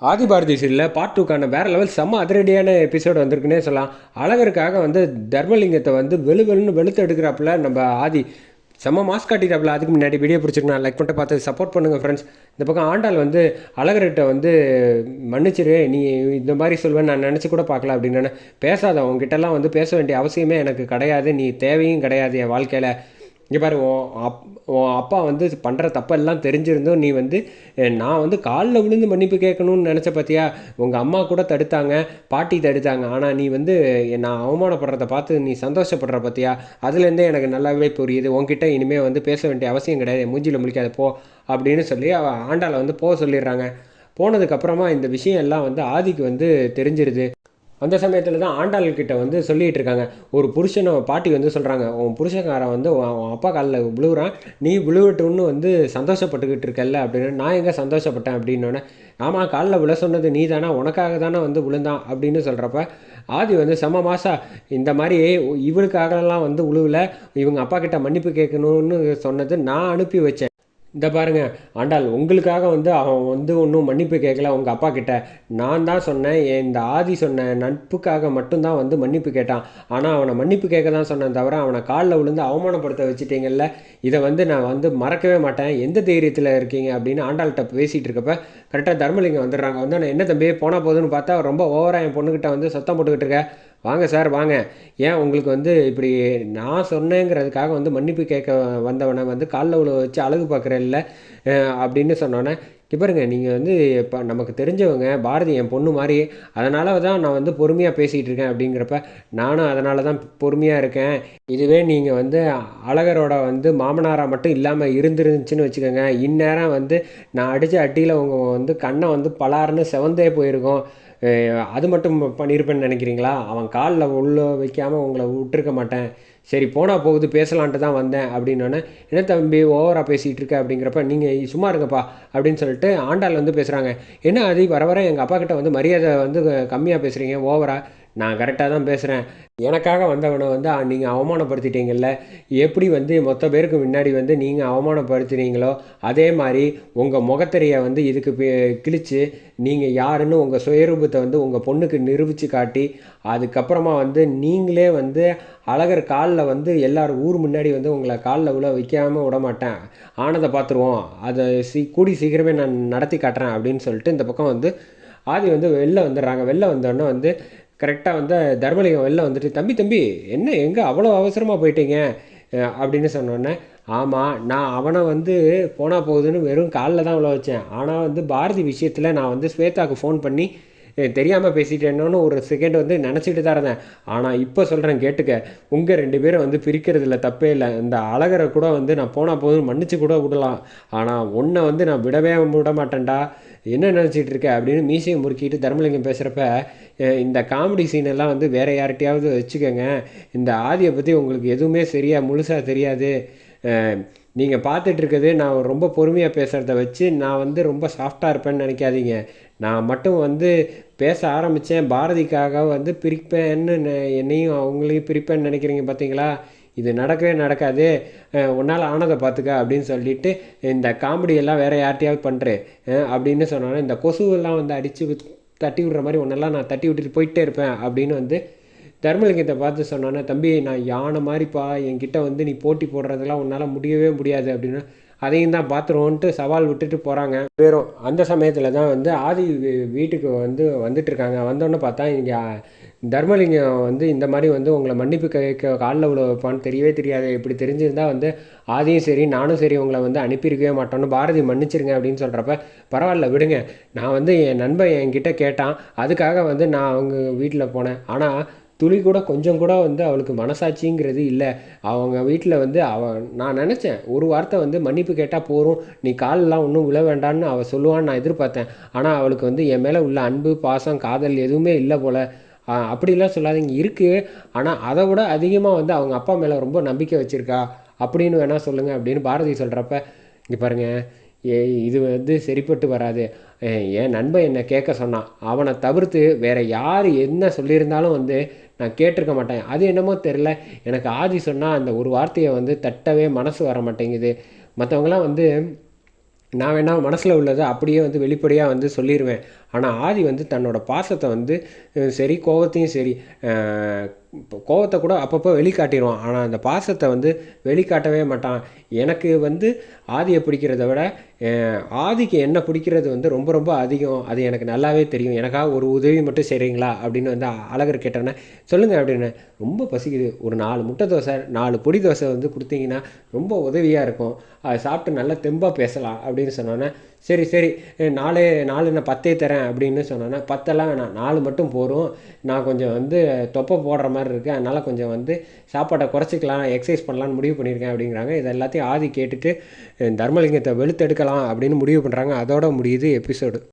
ஆதி பாரதி சீரியலில் பார்ட் டூக்கான வேறு லெவல் செம்ம அதிரடியான எபிசோடு வந்திருக்குன்னே சொல்லலாம். அழகருக்காக வந்து தர்மலிங்கத்தை வந்து வெளு வெளுன்னு வெளுத்து எடுக்கிறாப்புல நம்ம ஆதி. செம்ம மாஸ்க் காட்டிட்டாப்புல. அதுக்கு முன்னாடி வீடியோ பிடிச்சிருக்கா லைக் பண்ணிட்டு பார்த்து சப்போர்ட் பண்ணுங்கள் ஃப்ரெண்ட்ஸ் இந்த பக்கம் ஆண்டாள் வந்து அழகர்கிட்ட வந்து மன்னிச்சிரு நீ இந்த மாதிரி சொல்வேன் நான் நினச்சி கூட பார்க்கல அப்படின்னு பேசாத. உங்ககிட்டலாம் வந்து பேச வேண்டிய அவசியமே எனக்கு கிடையாது. நீ தேவையும் கிடையாது என் வாழ்க்கையில். இங்கே பாரு உன் அப் உன் அப்பா வந்து பண்ணுற தப்பெல்லாம் தெரிஞ்சிருந்தும் நீ வந்து நான் வந்து காலில் விழுந்து மன்னிப்பு கேட்கணும்னு நினச்ச பார்த்தியா உங்கள் அம்மா கூட தடுத்தாங்க பாட்டி தடுத்தாங்க. ஆனால் நீ வந்து நான் அவமானப்படுறத பார்த்து நீ சந்தோஷப்படுற பார்த்தியா அதுலேருந்தே எனக்கு நல்லாவே புரியுது. உன்கிட்ட இனிமேல் வந்து பேச வேண்டிய அவசியம் கிடையாது. மூஞ்சியில் முழிக்காத போ அப்படின்னு சொல்லி அவள் ஆண்டாளை வந்து போக சொல்லிடுறாங்க. போனதுக்கப்புறமா இந்த விஷயம் எல்லாம் வந்து ஆதிக்கு வந்து தெரிஞ்சிருது. அந்த சமயத்தில் தான் ஆண்டாள்கிட்ட வந்து சொல்லிகிட்டு இருக்காங்க. ஒரு புருஷனை பாட்டி வந்து சொல்கிறாங்க உன் புருஷக்காரன் வந்து உன் அப்பா காலில் விழுவுறான். நீ விழுவட்டுன்னு வந்து சந்தோஷப்பட்டுக்கிட்டு இருக்கல்ல அப்படின்னு நான் எங்கே சந்தோஷப்பட்டேன் அப்படின்னோடனே ஆமாம் காலில் விழ சொன்னது நீ தானே உனக்காக தானே வந்து விழுந்தான் அப்படின்னு சொல்கிறப்ப ஆதி வந்து செம மாசா இந்த மாதிரி இவளுக்காகலாம் வந்து உழுவில். இவங்க அப்பா கிட்ட மன்னிப்பு கேட்கணும்னு சொன்னது நான் அனுப்பி வச்சேன். இந்த பாருங்க ஆண்டாள் உங்களுக்காக வந்து அவன் வந்து ஒன்றும் மன்னிப்பு கேட்கல உங்கள் அப்பா கிட்ட. நான் தான் சொன்னேன் என் இந்த ஆதி சொன்ன நட்புக்காக மட்டும்தான் வந்து மன்னிப்பு கேட்டான். ஆனால் அவனை மன்னிப்பு கேட்க தான் சொன்னேன் தவிர அவனை காலில் விழுந்து அவமானப்படுத்த வச்சுட்டீங்கல்ல. இதை வந்து நான் வந்து மறக்கவே மாட்டேன். எந்த தைரியத்தில் இருக்கீங்க அப்படின்னு ஆண்டாள்கிட்ட பேசிகிட்டு இருக்கப்ப கரெக்டாக தர்மலிங்கம் வந்துடுறாங்க. வந்து நான் என்ன தம்பி? போனால் போதுன்னு பார்த்தா ரொம்ப ஓவராக என் பொண்ணுக்கிட்ட வந்து சத்தம் போட்டுக்கிட்டு இருக்க. வாங்க சார் வாங்க. ஏன் உங்களுக்கு வந்து இப்படி நான் சொன்னேங்கிறதுக்காக வந்து மன்னிப்பு கேட்க வந்தவனை வந்து காலில் உள்ள வச்சு அழகு பார்க்குறல்ல அப்படின்னு சொன்னோன்னே இங்க பாருங்க நீங்கள் வந்து இப்போ நமக்கு தெரிஞ்சவங்க பாரதி என் பொண்ணு மாதிரி அதனால தான் நான் வந்து பொறுமையாக பேசிகிட்டு இருக்கேன் அப்படிங்கிறப்ப நானும் அதனால தான் பொறுமையாக இருக்கேன். இதுவே நீங்கள் வந்து அழகரோட வந்து மாமனாராக மட்டும் இல்லாமல் இருந்துருந்துச்சுன்னு வச்சுக்கோங்க. இந்நேரம் வந்து நான் அடித்த அட்டியில் உங்கள் வந்து கண்ணை வந்து பலாருன்னு செவந்தே போயிருக்கும். அது மட்டும் பண்ணியிருப்பேன்னு நினைக்கிறீங்களா? அவன் காலில் உள்ளே வைக்காமல் உங்களை விட்டுருக்க மாட்டேன். சரி போனால் போகுது பேசலான்ட்டு தான் வந்தேன் அப்படின்னோடனே என்ன தம்பி ஓவராக பேசிகிட்டு இருக்க? அப்படிங்கிறப்ப நீங்கள் சும்மா இருங்கப்பா அப்படின்னு சொல்லிட்டு ஆண்டாள் வந்து பேசுகிறாங்க என்ன அது வர வர எங்கள் அப்பா கிட்ட வந்து மரியாதை வந்து கம்மியாக பேசுகிறீங்க ஓவராக நான் கரெக்டாக தான் பேசுகிறேன். எனக்காக வந்தவனை வந்து நீங்கள் அவமானப்படுத்திட்டீங்கல்ல. எப்படி வந்து மொத்த பேருக்கு முன்னாடி வந்து நீங்கள் அவமானப்படுத்துகிறீங்களோ அதே மாதிரி உங்கள் முகத்தறியை வந்து இதுக்கு பி- நீங்கள் யாருன்னு உங்கள் சுயரூபத்தை வந்து உங்கள் பொண்ணுக்கு நிரூபித்து காட்டி அதுக்கப்புறமா வந்து நீங்களே வந்து அழகர் காலில் வந்து எல்லோரும் ஊர் முன்னாடி வந்து உங்களை காலில் உள்ள வைக்காமல் விட மாட்டேன் ஆனதை பார்த்துருவோம். அதை சீ கூடி சீக்கிரமே நான் நடத்தி காட்டுறேன் அப்படின்னு சொல்லிட்டு இந்த பக்கம் வந்து ஆதி வந்து வெளில வந்துடுறாங்க. வெளில வந்தோடனே வந்து கரெக்டாக வந்து தர்மலிங்கம் வெளில வந்துட்டு தம்பி தம்பி என்ன எங்கே அவ்வளோ அவசரமாக போயிட்டீங்க? அப்படின்னு சொன்னோன்னே ஆமாம் நான் அவனை வந்து போனால் போகுதுன்னு வெறும் காலில் தான் உள்ள வச்சேன். ஆனால் வந்து பாரதி விஷயத்தில் நான் வந்து ஸ்வேதாவுக்கு ஃபோன் பண்ணி தெரியாமல் பேசிட்டேனோன்னு ஒரு செகண்ட் வந்து நினச்சிட்டு தான் இருந்தேன். ஆனால் இப்போ சொல்கிறேன் கேட்டுக்க. உங்கள் ரெண்டு பேரும் வந்து பிரிக்கிறதுல தப்பே இல்லை. இந்த அழகரை கூட வந்து நான் போனால் போதும் மன்னிச்சு கூட விடலாம். ஆனால் உன்னை வந்து நான் விடவே விட மாட்டேன்டா என்ன நினச்சிட்டு இருக்க அப்படின்னு மீசையை முறுக்கிட்டு தர்மலிங்கம் பேசுகிறப்ப இந்த காமெடி சீன் எல்லாம் வந்து வேற யார்கிட்டையாவது வச்சுக்கோங்க. இந்த ஆதியை பற்றி உங்களுக்கு எதுவுமே சரியா முழுசாக தெரியாது. நீங்கள் பார்த்துட்ருக்கிறது நான் ரொம்ப பொறுமையாக பேசுகிறத வச்சு நான் வந்து ரொம்ப சாஃப்டாக இருப்பேன்னு நினைக்காதீங்க. நான் மட்டும் வந்து பேச ஆரம்பித்தேன் பாரதிக்காக வந்து பிரிப்பேன்னு என்னையும் அவங்களையும் பிரிப்பேன்னு நினைக்கிறீங்க பார்த்தீங்களா இது நடக்கவே நடக்காது உன்னால் ஆனதை பார்த்துக்க அப்படின்னு சொல்லிட்டு இந்த காமெடி எல்லாம் யார்கிட்டையாவது பண்ணுறேன் அப்படின்னு சொன்னோன்னா இந்த கொசுவெல்லாம் வந்து அடித்து தட்டி விடுற மாதிரி உன்னெல்லாம் நான் தட்டி விட்டுட்டு போயிட்டே இருப்பேன் அப்படின்னு வந்து தர்மலிங்கத்தை பார்த்து சொன்னோன்னே தம்பி நான் யானை மாதிரிப்பா என்கிட்ட வந்து நீ போட்டி போடுறதெல்லாம் உன்னால் முடியவே முடியாது அப்படின்னு. அதையும் தான் பார்த்துருவோன்ட்டு சவால் விட்டுட்டு போகிறாங்க வெறும் அந்த சமயத்தில் தான் வந்து ஆதி வீ- வீட்டுக்கு வந்து வந்துட்டுருக்காங்க வந்தோடனே பார்த்தா இங்கே தர்மலிங்கம் வந்து இந்த மாதிரி வந்து உங்களை மன்னிப்பு கேட்க காலில் விழ வைப்பான்னு தெரியவே தெரியாது. இப்படி தெரிஞ்சிருந்தால் வந்து ஆதியும் சரி நானும் சரி உங்களை வந்து அனுப்பியிருக்கவே மாட்டோன்னு பாரதி மன்னிச்சிருங்க அப்படின்னு சொல்கிறப்ப பரவாயில்ல விடுங்க. நான் வந்து என் நண்பன் என்கிட்ட கேட்டான். அதுக்காக வந்து நான் அவங்க வீட்டில் போனேன். ஆனால் துளி கூட கொஞ்சம் கூட வந்து அவளுக்கு மனசாட்சிங்கிறது இல்லை. அவங்க வீட்டில் வந்து அவ நான் நினச்சேன் ஒரு வார்த்தை வந்து மன்னிப்பு கேட்டால் போகும் நீ காலெலாம் ஒன்றும் விழ வேண்டான்னு அவள் சொல்லுவான்னு நான் எதிர்பார்த்தேன். ஆனால் அவளுக்கு வந்து என் மேலே உள்ள அன்பு பாசம் காதல் எதுவுமே இல்லை போல். அப்படிலாம் சொல்லாதீங்க. இருக்குது ஆனால் அதை விட அதிகமாக வந்து அவங்க அப்பா மேலே ரொம்ப நம்பிக்கை வச்சுருக்கா? அப்படின்னு வேணால் சொல்லுங்கள் அப்படின்னு பாரதி சொல்கிறப்ப இங்கே பாருங்கள் ஏ இது வந்து சரிப்பட்டு வராது. என் நண்பன் என்னை கேட்க சொன்னான். அவனை தவிர்த்து வேறு யார் என்ன சொல்லியிருந்தாலும் வந்து நான் கேட்டிருக்க மாட்டேன். அது என்னமோ தெரில எனக்கு ஆதி சொன்னால் அந்த ஒரு வார்த்தையை வந்து தட்டவே மனசு வர மாட்டேங்குது. மற்றவங்களாம் வந்து நான் வேணால் மனசில் உள்ளதை அப்படியே வந்து வெளிப்படையாக வந்து சொல்லிடுவேன் ஆனால் ஆதி வந்து தன்னோட பாசத்தை வந்து சரி கோவத்தையும் சரி இப்போ கோவத்தை கூட அப்பப்போ வெளிக்காட்டிடுவான் ஆனால் அந்த பாசத்தை வந்து வெளிக்காட்டவே மாட்டான். எனக்கு வந்து ஆதியை பிடிக்கிறத விட ஆதிக்கு என்ன பிடிக்கிறது வந்து ரொம்ப ரொம்ப அதிகம். அது எனக்கு நல்லாவே தெரியும். எனக்காக ஒரு உதவி மட்டும் செய்கிறீங்களா அப்படின்னு வந்து அழகர் கேட்டோன்னே சொல்லுங்கள் அப்படின்னு. ரொம்ப பசிக்குது. ஒரு நாலு முட்டை தோசை நாலு பொடி தோசை வந்து கொடுத்தீங்கன்னா ரொம்ப உதவியாக இருக்கும். அதை சாப்பிட்டு நல்லா தெம்பாக பேசலாம் அப்படின்னு சொன்னோன்னே சரி சரி அஹ் நாலே நாலு நான் பத்தே தரேன் அப்படின்னு சொன்னோன்னே பத்தெல்லாம் வேணாம். நாலு மட்டும் போதும். நான் கொஞ்சம் வந்து தொப்பை போடுற மாதிரி இருக்குது அதனால் கொஞ்சம் வந்து சாப்பாட்டை குறைச்சிக்கலாம் எக்ஸசைஸ் பண்ணலான்னு முடிவு பண்ணியிருக்கேன் அப்படிங்கிறாங்க. இது எல்லாத்தையும் ஆதி கேட்டுட்டு தர்மலிங்கத்தை வெளுத்தெடுக்கலாம் அப்படின்னு முடிவு பண்ணுறாங்க அதோட முடியுது எபிசோடு